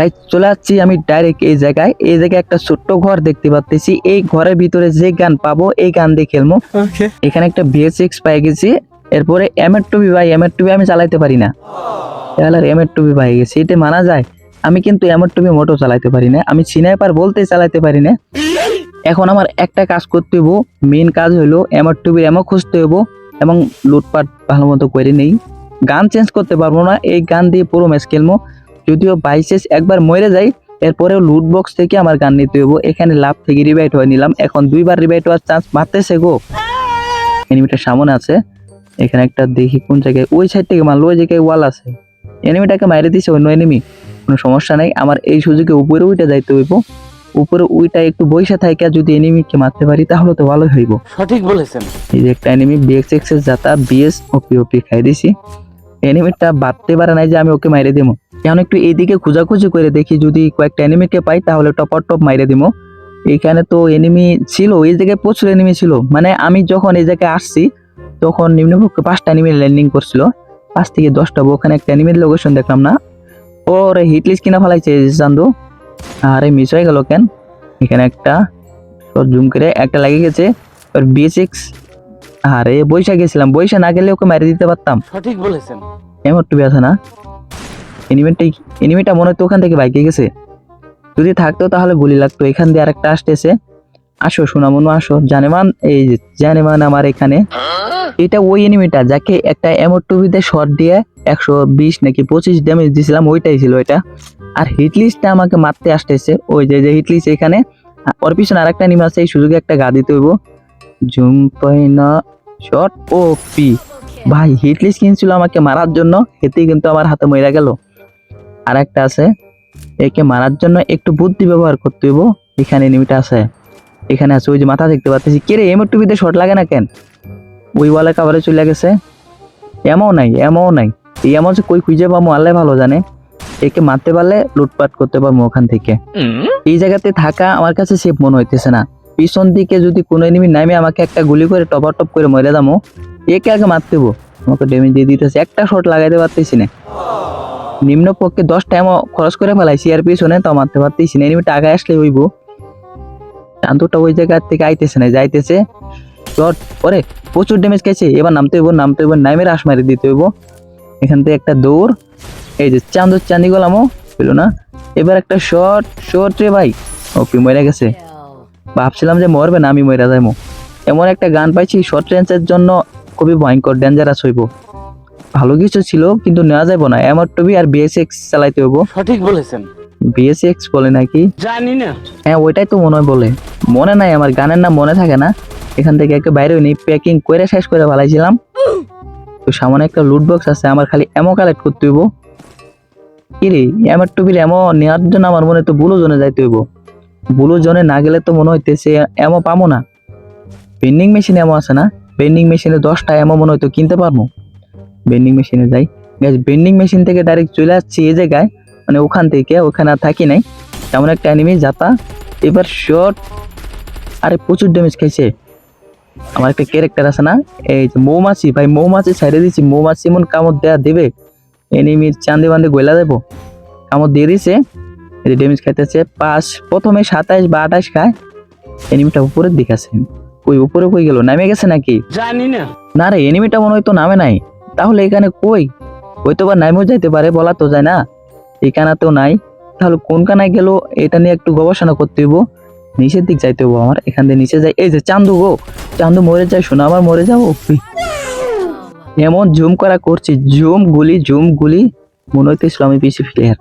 Guys চলে যাচ্ছি আমি ডাইরেক্ট এই জায়গায়। এই জায়গায় একটা ছোট্ট ঘর দেখতে পাচ্ছি এই ঘরের ভিতরে যে গান পাবো এই গান দিয়ে খেলব। এখানে একটা বিএস সিক্স পাই গেছি। এরপরে এমএর টুবি ভাই এমএর টুবি আমি চালাইতে পারি না। তাহলে এমএর টুবি পাই গেছি। এটা মানা যায়। আমি কিন্তু এমএর টুবি মোটো চালাইতে পারি না। আমি সিনাইপার বলতে চালাইতে পারি না। এখন আমার একটা কাজ করতে হব মেন কাজ হলো এমআর টুবির এমও খুঁজতে হব এবং লুটপাট ভালো মতো করে নেই। গান চেঞ্জ করতে পারব না। এই গান দিয়ে পুরো ম্যাচ খেলব। যদিও বাইশেস একবার মরে যাই এরপরেও লুট বক্স থেকে আমার গান নিতে হব এখানে লাভ থেকে রিবাইট হয়ে নিলাম। এখন দুইবার রিবাইট হওয়ার চান্স মারতেছে গো। এনিমিটার সামনে আছে। এখানে একটা দেখি কোন জায়গায় ওই সাইড থেকে মারলো ওই জায়গায় ওয়াল আছে। এনিমিটাকে মাইরে দিছে অন্য এনিমি কোনো সমস্যা নাই। আমার এই সুযোগে উপরে উইটা যাইতে হইব। উপরে উইটা একটু বৈশা থাইকা যদি এনিমিকে মারতে পারি তাহলে তো ভালোই হইব। সঠিক বলেছেন। এই যে একটা এনিমি বিএক্স এক্সের জাতা বিএস ওপি ওপি খাই দিছি। এনিমিটা বাড়তে পারে নাই যে আমি ওকে মাইরে দেবো এখন একটু এইদিকে খোঁজাখুঁজি করে দেখি যদি কয়েকটা এনিমিকে পাই তাহলে টপার টপ মাইরে দিব এখানে তো এনিমি ছিল এই জায়গায় প্রচুর এনিমি ছিল। মানে আমি যখন এই জায়গায় আসছি তখন নিম্নপক্ষে পাঁচটা এনিমি ল্যান্ডিং করছিল। পাঁচ থেকে দশটা ওখানে একটা এনিমির লোকেশন দেখলাম না। ওরে হিটলিস কিনা ফেলাইছে চান্দু আরে মিস হয়ে গেল কেন? এখানে একটা জুম করে একটা লাগে গেছে আর বি সিক্স আরে বৈশা গেছিলাম বৈশা না গেলে ওকে মারি দিতে পারতাম। সঠিক বলেছেন। এমন টুবি আছে না? এনিমেটটাই এনিমেটা মনে হতো ওখান থেকে বাইকে গেছে। যদি থাকতো তাহলে গুলি লাগতো। এখান দিয়ে আরেকটা আসতেছে। আসো, সোনামনু, আসো। জানেমান, এই জানেমান আমার এখানে। এটা ওই এনিমিটা যাকে একটা এমর টুবিতে দিয়ে একশো বিশ নাকি পঁচিশ ড্যামেজ দিয়েছিলাম ওইটাই ছিল এটা। আর হিটলিস্টটা আমাকে মারতে আসতেছে। ওই যে যে হিটলিস্ট এখানে। ওর পিছনে আরেকটা নিম আছে, এই সুযোগে একটা গা দিতে হইব জুম পাইনা শট ও পি ভাই, হিটলিস্ট কিনছিল আমাকে মারার জন্য এতেই কিন্তু আমার হাতে মরে গেল। আর একটা আছে। একে মারার জন্য একটু বুদ্ধি ব্যবহার করতে হইব। এখানে এনিমিটা আছে। এখানে আছে, ওই যে মাথা দেখতে পাচ্ছি। কে রে এমর টুবিতে শট লাগে না কেন? ওই ওয়ালে কাভারে চলে গেছে। এমও নাই এমও নাই। এই এমন যে কই খুঁজে পাবো? আল্লাহ ভালো জানে। একে মারতে পারলে লুটপাট করতে পারব ওখান থেকে। এই জায়গাতে থাকা আমার কাছে সেফ মনে হইতেছে না। পিছন দিকে যদি কোনো এনিমি নামে আমাকে একটা গুলি করে টপার টপ করে মরে যাব, একে আগে মারতে হব আমাকে ড্যামেজ দিয়ে দিতেছে। একটা শট লাগাইতে পারতেছি না। নিম্ন পক্ষে দশ টাইম খরচ করে ফেলাইছি। আর পিছনে তো মারতে পারতেছি না, এনিমি টাকা আসলে হইব। চান্দুটা ওই জায়গা থেকে আইতেছে না, যাইতেছে। শট ওরে, প্রচুর ড্যামেজ খাইছে। এবার নামতে হইব নামতে হইব নামে রাস মারি দিতে হইব। এখান থেকে একটা দৌড়। এই যে চান্দু চান্দি গলামও পেল না। এবার একটা শর্ট শট রে ভাই। ওপি মরে গেছে। ভাবছিলাম যে মরবে না, আমি মরে যাইমো। এমন একটা গান পাইছি শর্ট রেঞ্জের জন্য খুবই ভয়ঙ্কর ডেঞ্জারাস হইব। ভালো কিছু ছিল কিন্তু নেওয়া যাইব না। এমর টুবি আর বিএসএক্স চালাইতে হইব। সঠিক বলেছেন। বিএসএক্স বলে নাকি? জানি না। হ্যাঁ ওইটাই তো মনে হয় বলে। মনে নাই আমার গানের নাম মনে থাকে না। এখান থেকে একে বাইরে হইনি প্যাকিং করে শেষ করে ফেলাইছিলাম। তো সামনে একটা লুট বক্স আছে আমার খালি এমো কালেক্ট করতে হইব। কি রে এমর টুবির এমো নেওয়ার জন্য আমার মনে হয় তো বুলু জোনে যাইতে হইব। বুলু জোনে না গেলে তো মনে হইতেছে এমো পাবো না। বেন্ডিং মেশিন এমো আছে না? বেন্ডিং মেশিনে দশটা এমো মনে হয়তো কিনতে পারব। বেন্ডিং মেশিনে যাই। গ্যাস বেন্ডিং মেশিন থেকে ডাইরেক্ট চলে আসছি এই জায়গায়। মানে ওখান থেকে ওখানে আর থাকি নাই। তেমন একটা এনিমি যাতা এবার শর্ট আরে প্রচুর ড্যামেজ খাইছে। আমার একটা ক্যারেক্টার আছে না এই যে মৌমাছি ভাই মৌমাছি ছেড়ে দিচ্ছি মৌমাছি এমন কামড় দেয়া দেবে। এনিমির চান্দে বান্দে গইলা দেবো। কামড় দিয়ে দিছে। এই যে ড্যামেজ খাইতেছে। পাঁচ প্রথমে সাতাইশ বা আঠাশ খায়। এনিমিটা উপরের দিকে আছে। কই উপরে কই গেল? নামে গেছে নাকি? জানি না। না রে এনিমিটা মনে হয় তো নামে নাই। তাহলে এখানে কই? ওই তো বা নামেও যাইতে পারে, বলা তো যায় না। এখানে তো নাই। তাহলে কোন কানায় গেল, এটা নিয়ে একটু গবেষণা করতে হইব। নিচের দিক যাইতে হব আমার, এখান থেকে নিচে যাই। এই যে চান্দু গো, চান্দু মরে যায়, শোনা আমার মরে যাব? এমন জুম করা করছি জুম গুলি জুম গুলি। মনে হইতেছিল আমি পিসি প্লেয়ার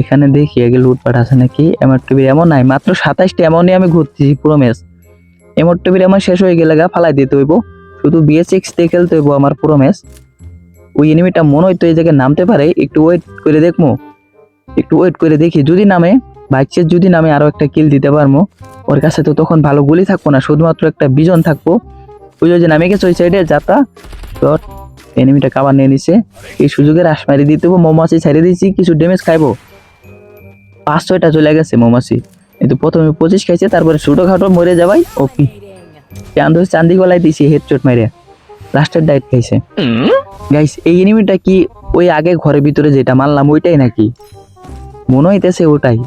এখানে দেখি, আগে লুটপাট আছে নাকি? এমন টিভির এমন নাই, মাত্র সাতাইশটা এমনই আমি ঘুরতেছি পুরো ম্যাচ এমন টিভির এমন শেষ হয়ে গেলে গা ফালাই দিতে হইব। শুধু বিএস সিক্স দিয়ে খেলতে হইব আমার পুরো ম্যাচ ওই এনিমিটা মনে হইতো এই জায়গায় নামতে পারে, একটু ওয়েট করে দেখব একটু ওয়েট করে দেখি, যদি নামে বাইকের যদি নামে আরও একটা কিল দিতে পারব ওর কাছে তো তখন ভালো গুলি থাকব না, শুধুমাত্র একটা বিজন থাকব। ওই যে নামে গেছে ওই সাইডে যাতা শট এনিমিটা কাবার নিয়ে নিছে। এই সুযোগে রাস মারি দিতে হব মৌমাছি ছেড়ে দিয়েছি, কিছু ড্যামেজ খাইবো। পাঁচ ছয়টা চলে গেছে মৌমাছি। কিন্তু প্রথমে পঁচিশ খাইছে, তারপরে ছোটো খাটো মরে যাবাই ওপি চান্দ, চান্দি গলায় দিছি হেডশট মারে লাস্টের ডাইট খাইছে গাইস এই এনিমিটা কি ওই আগে ঘরের ভিতরে যেটা ওইটাই নাকি? মনে হইতেছে ওটাই।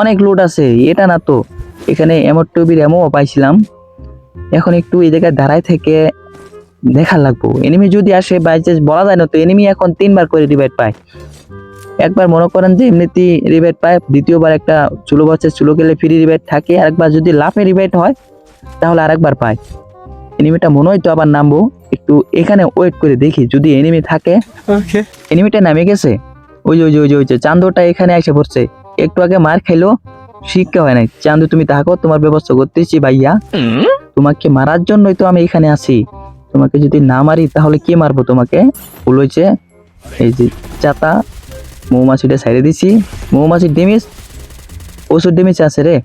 অনেক লোড আছে, এটা না তো। এখানে এমও পাইছিলাম। এখন একটু এই জায়গায় দাঁড়ায় থেকে দেখা লাগবো। এনিমি যদি আসে বাই চান্স বলা যায় না তো এনিমি এখন তিনবার করে রিভাইট পায়। একবার মনে করেন যে এমনিতেই রিভাইট পায়, দ্বিতীয়বার একটা চুলো বছর চুলো গেলে ফ্রি রিভাইট থাকে, আরেকবার যদি লাফে রিভাইট হয় তাহলে আরেকবার পায় এনিমিটা মনে হয় তো আবার নামবো। একটু এখানে ওয়েট করে দেখি যদি এনিমি থাকে। ওকে এনিমিটা নামে গেছে? ওই যে ওই যে ওই যে ওই যে চান্দুটা এখানে এসে পড়ছে। একটু আগে মার খাইলো শিক্ষা হয় নাই। চান্দু তুমি থাকো তোমার ব্যবস্থা করতেছি ভাইয়া। তোমাকে মারার জন্যই তো আমি এখানে আছি। তোমাকে যদি না মারি তাহলে কে মারবো তোমাকে? ভুল হয়েছে। এই যে চাতা মৌমাছিটা সাইডে দিছি। মৌমাছির ডেমিস ওষুধ ডেমিস আছে রে।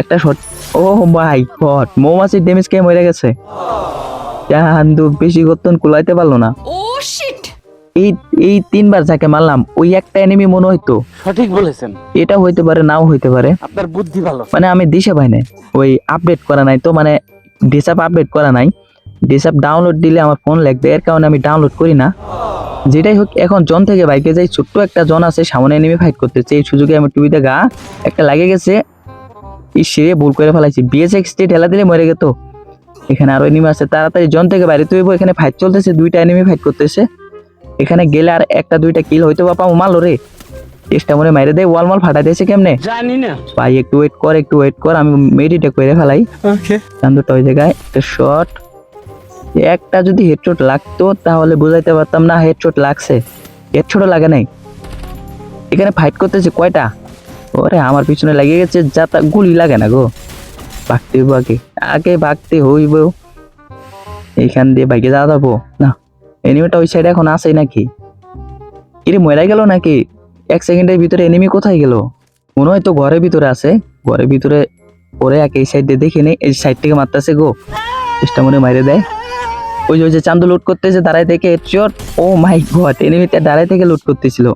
একটা শট। ও মাই গড মৌমাছির ডেমিস কে মরে গেছে। চান্দু বেশি গতন কুলাইতে পারল না। Oh shit! এই এই তিনবার যাকে মারলাম ওই একটা এনিমি মনে হইতো। সঠিক বলেছেন। এটা হইতে পারে নাও হইতে পারে। আপনার বুদ্ধি ভালো। মানে আমি দিশে পাই নাই। ওই আপডেট করা নাই তো মানে ডিসঅ্যাপ আপডেট করা নাই। ডিসঅ্যাপ ডাউনলোড দিলে আমার ফোন লাগবে এর কারণে আমি ডাউনলোড করি না। যেটাই হোক এখন জন থেকে বাইকে যাই ছোট্ট একটা জন আছে সামনে এনিমি ফাইট করতেছে। এই সুযোগে আমার টিভিতে গা একটা লাগে গেছে ইসে ভুল করে ফেলাইছি। বিএসএক্স টি ঠেলা দিলে মরে গেত। এখানে আরও এনিমি আছে। তাড়াতাড়ি জন থেকে বাইরে তুই এখানে ফাইট চলতেছে দুইটা এনিমি ফাইট করতেছে। এখানে গেলে আর একটা দুইটা কিল হইতে বাপা মালো রে। চেষ্টা মনে মাইরে দেয় ওয়াল মাল ফাটা দিয়েছে কেমনে? জানি না। ভাই একটু ওয়েট কর একটু ওয়েট কর আমি মেডিটা করে ফেলাই। ওকে চান্দুটা ওই জায়গায় একটা শট একটা যদি হেডশট লাগতো তাহলে বুঝাইতে পারতাম না হেডশট লাগছে। হেডশটও লাগে নাই। এখানে ফাইট করতেছে কয়টা? ওরে আমার পিছনে লেগে গেছে, যা তা গুলি লাগে না গো। ভাগতে হইব আগে আগে ভাগতে হইব। এইখান দিয়ে বাইকে যাওয়া যাব। না এনিমিটা ওই সাইডে এখন আসে নাকি? কিরে মরে গেল নাকি? এক সেকেন্ডের ভিতরে এনিমি কোথায় গেল? মনে হয় তো ঘরের ভিতরে আছে। ঘরের ভিতরে পরে এক এই সাইড দিয়ে দেখে নেই এই সাইড থেকে মারতেছে গো। চেষ্টা মনে মাইরে দেয়। ওই যে ওই যে চান্দু লুট করতেছে, দাঁড়ায় থেকে চট ও মাই গড এনিমিতে দাঁড়ায় থেকে লুট করতেছিল।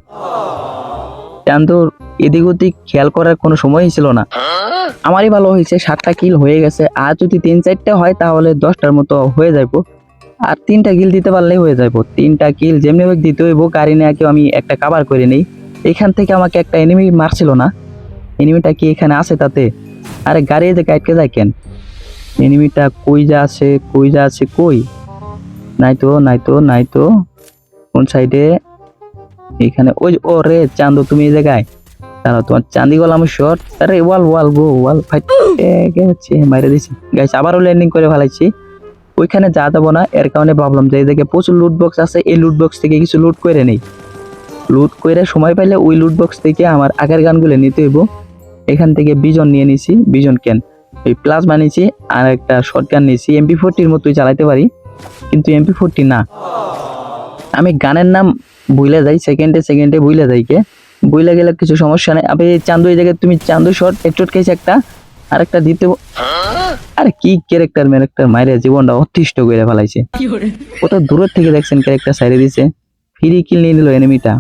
চান্দুর এদিক ওদিক খেয়াল করার কোনো সময়ই ছিল না। আমারই ভালো হয়েছে, সাতটা কিল হয়ে গেছে। আর যদি তিন চারটা হয়, তাহলে দশটার মতো হয়ে যাইবো। আর তিনটা কিল দিতে পারলেই হয়ে যাইবো। তিনটা কিল যেমনি হোক দিতে হইব কেউ আমি একটা কাবার করে নেই। এখান থেকে আমাকে একটা এনিমি মারছিল না। এনিমিটা কি এখানে আছে তাতে? আরে গাড়ি যে কাটকে যায় কেন? এনিমিটা কই যা আছে, কই যা আছে, কই? নাই তো নাই তো নাই তো। কোন সাইডে এখানে ওই ও রে চান্দু, তুমি এই জায়গায়? দাঁড়াও, তোমার চান্দি গলাম শর্ট আরে, ওয়াল ওয়াল গো, ওয়াল ফাইট গেছে মাইরে দিছি। গাইস আবারও ল্যান্ডিং করে ফেলাইছি। ওইখানে যা যাব না, এর কারণে ভাবলাম যে, এই জায়গায় প্রচুর লুট বক্স আছে, এই লুট বক্স থেকে কিছু লুট করে নেই। লুট করে সময় পাইলে ওই লুট বক্স থেকে আমার আগের গানগুলো নিতে হইব। এখান থেকে বিজন নিয়ে নিছি বিজন ক্যান এই প্লাস বানিয়েছি আর একটা শর্ট গান নিয়েছি এমপি ফোরটির মতোই চালাতে পারি, কিন্তু এমপি ফোরটি না। আমি গানের নাম ভুলে যাই সেকেন্ডে সেকেন্ডে ভুলে যাই কে? বুইলা গেলে কিছু সমস্যা নেই। আপনি চান্দু এই জায়গায় তুমি চান্দু শর্ট হেডশট খেয়েছে একটা আরেকটা দিতে আর আরে কি ক্যারেক্টার ম্যারেক্টার মাইরে জীবনটা অতিষ্ঠ করে ফেলাইছে। কত দূরের থেকে দেখছেন ক্যারেক্টার সাইডে দিছে? ফ্রি কিল নিয়ে নিল এনিমিটা